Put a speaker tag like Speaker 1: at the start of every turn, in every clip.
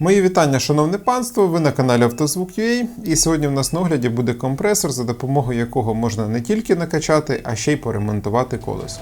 Speaker 1: Мої вітання, шановне панство! Ви на каналі Автозвук.ua і сьогодні в нас на огляді буде компресор, за допомогою якого можна не тільки накачати, а ще й поремонтувати колесо.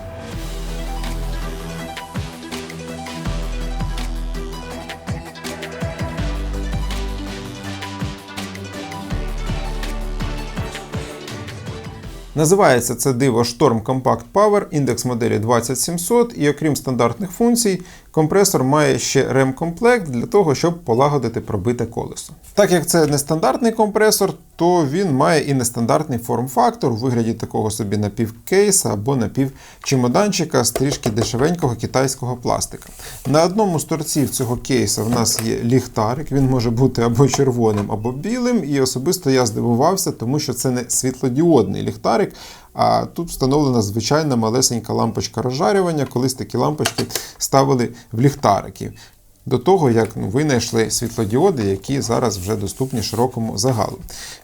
Speaker 1: Називається це диво Storm Compact Power, індекс моделі 20700, і окрім стандартних функцій, компресор має ще ремкомплект для того, щоб полагодити пробите колесо. Так як це нестандартний компресор, то він має і нестандартний форм-фактор у вигляді такого собі напівкейса або напівчемоданчика з трішки дешевенького китайського пластика. На одному з торців цього кейса в нас є ліхтарик, він може бути або червоним, або білим. І особисто я здивувався, тому що це не світлодіодний ліхтарик. А тут встановлена звичайна малесенька лампочка розжарювання. Колись такі лампочки ставили в ліхтарики. До того, як ну, винайшли світлодіоди, які зараз вже доступні широкому загалу.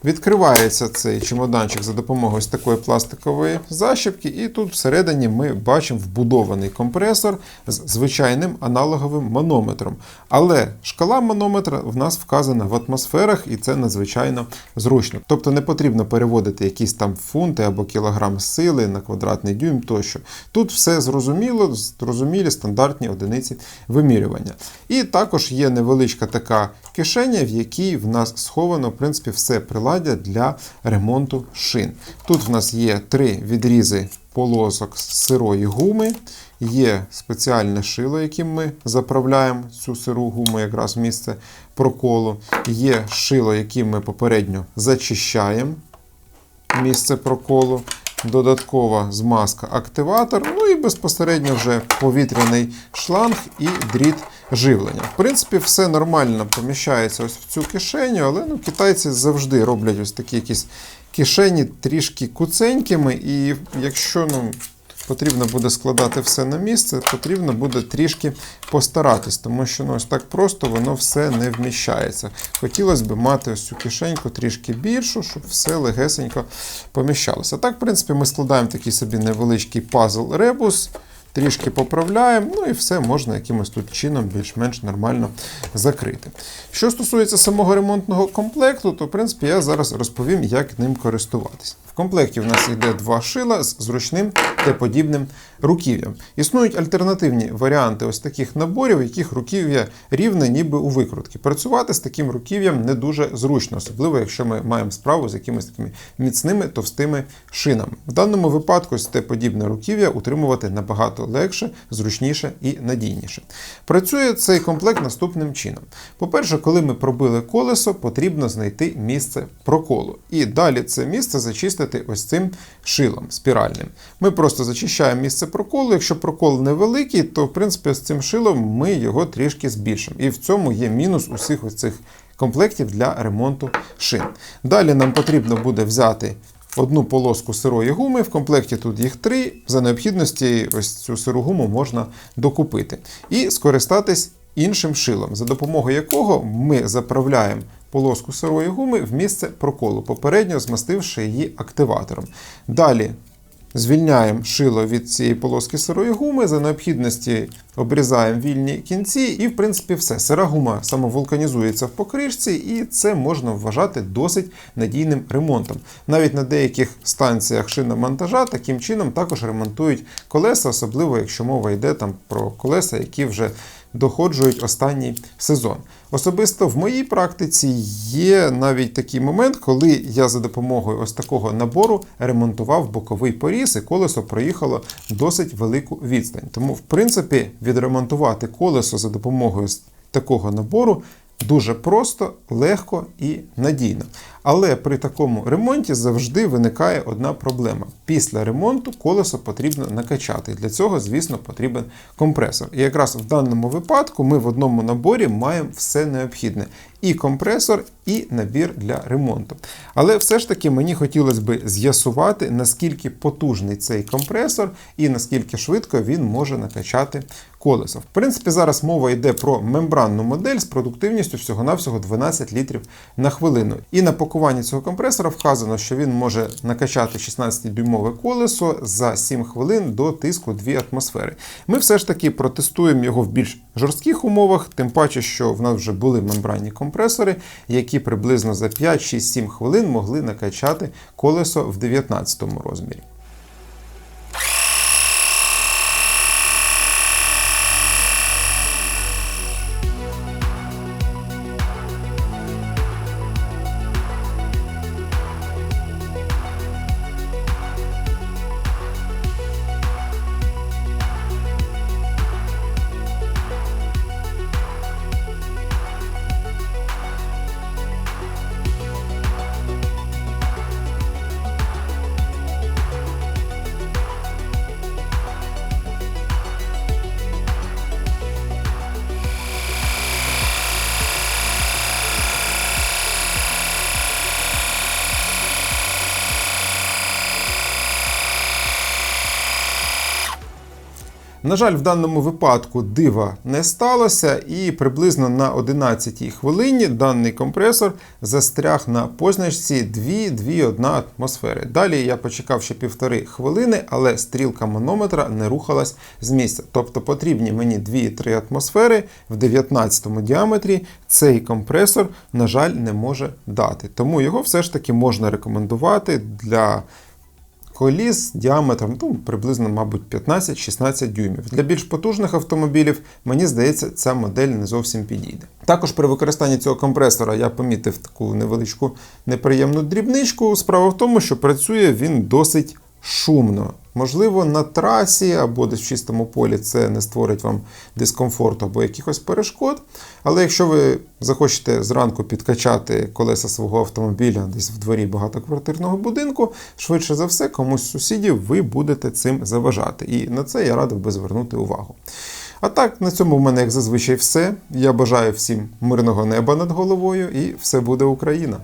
Speaker 1: Відкривається цей чемоданчик за допомогою ось такої пластикової защіпки, і тут всередині ми бачимо вбудований компресор з звичайним аналоговим манометром. Але шкала манометра в нас вказана в атмосферах, і це надзвичайно зручно. Тобто не потрібно переводити якісь там фунти або кілограм сили на квадратний дюйм тощо. Тут все зрозуміло, зрозумілі стандартні одиниці вимірювання. І також є невеличка така кишеня, в якій в нас сховано в принципі, все приладдя для ремонту шин. Тут в нас є три відрізи полосок з сирої гуми, є спеціальне шило, яким ми заправляємо цю сиру гуму якраз в місце проколу. Є шило, яким ми попередньо зачищаємо місце проколу. Додаткова змазка активатор, ну і безпосередньо вже повітряний шланг і дріт живлення. В принципі, все нормально поміщається ось в цю кишеню, але ну, китайці завжди роблять ось такі якісь кишені трішки куценькими, і якщо ну, потрібно буде складати все на місце, потрібно буде трішки постаратись, тому що ну, ось так просто воно все не вміщається. Хотілося б мати ось цю кишеньку трішки більшу, щоб все легесенько поміщалося. Так, в принципі, ми складаємо такий собі невеличкий пазл ребус. Трішки поправляємо, ну і все можна якимось тут чином більш-менш нормально закрити. Що стосується самого ремонтного комплекту, то в принципі я зараз розповім, як ним користуватись. В комплекті в нас йде два шила з зручним Т-подібним руків'ям. Існують альтернативні варіанти ось таких наборів, в яких руків'я рівне, ніби у викрутки. Працювати з таким руків'ям не дуже зручно, особливо якщо ми маємо справу з якимись такими міцними товстими шинами. В даному випадку ось Т-подібне руків'я утримувати набагато легше, зручніше і надійніше. Працює цей комплект наступним чином. По-перше, коли ми пробили колесо, потрібно знайти місце проколу. І далі це місце зачистити ось цим шилом спіральним. Ми просто зачищаємо місце проколу. Якщо прокол невеликий, то в принципі з цим шилом ми його трішки збільшимо. І в цьому є мінус усіх ось цих комплектів для ремонту шин. Далі нам потрібно буде взяти. Одну полоску сирої гуми, в комплекті тут їх три. За необхідності ось цю сиру гуму можна докупити. І скористатись іншим шилом, за допомогою якого ми заправляємо полоску сирої гуми в місце проколу, попередньо змастивши її активатором. Далі звільняємо шило від цієї полоски сирої гуми, за необхідності обрізаємо вільні кінці, і, в принципі, все. Сира гума самовулканізується в покришці, і це можна вважати досить надійним ремонтом. Навіть на деяких станціях шиномонтажа таким чином також ремонтують колеса, особливо якщо мова йде там про колеса, які вже доходжують останній сезон. Особисто в моїй практиці є навіть такий момент, коли я за допомогою ось такого набору ремонтував боковий поріз, і колесо проїхало досить велику відстань. Тому, в принципі, відремонтувати колесо за допомогою такого набору дуже просто, легко і надійно. Але при такому ремонті завжди виникає одна проблема. Після ремонту колесо потрібно накачати. Для цього, звісно, потрібен компресор. І якраз в даному випадку ми в одному наборі маємо все необхідне: і компресор, і набір для ремонту. Але все ж таки мені хотілося б з'ясувати, наскільки потужний цей компресор і наскільки швидко він може накачати колесо. В принципі, зараз мова йде про мембранну модель з продуктивністю всього-навсього 12 літрів на хвилину. І на пакуванні цього компресора вказано, що він може накачати 16-дюймове колесо за 7 хвилин до тиску 2 атмосфери. Ми все ж таки протестуємо його в більш жорстких умовах, тим паче, що в нас вже були мембранні компресори, які приблизно за 5-6-7 хвилин могли накачати колесо в 19 розмірі. На жаль, в даному випадку дива не сталося, і приблизно на 11-й хвилині даний компресор застряг на позначці 2-2,1 атмосфери. Далі я почекав ще півтори хвилини, але стрілка манометра не рухалась з місця. Тобто потрібні мені 2-3 атмосфери в 19 діаметрі. Цей компресор, на жаль, не може дати. Тому його все ж таки можна рекомендувати для коліс діаметром ну, приблизно, мабуть, 15-16 дюймів. Для більш потужних автомобілів, мені здається, ця модель не зовсім підійде. Також при використанні цього компресора я помітив таку невеличку неприємну дрібничку. Справа в тому, що працює він досить шумно. Можливо, на трасі або десь в чистому полі це не створить вам дискомфорту або якихось перешкод. Але якщо ви захочете зранку підкачати колеса свого автомобіля десь в дворі багатоквартирного будинку, швидше за все, комусь з сусідів ви будете цим заважати. І на це я радив би звернути увагу. А так, на цьому в мене, як зазвичай, все. Я бажаю всім мирного неба над головою і все буде Україна!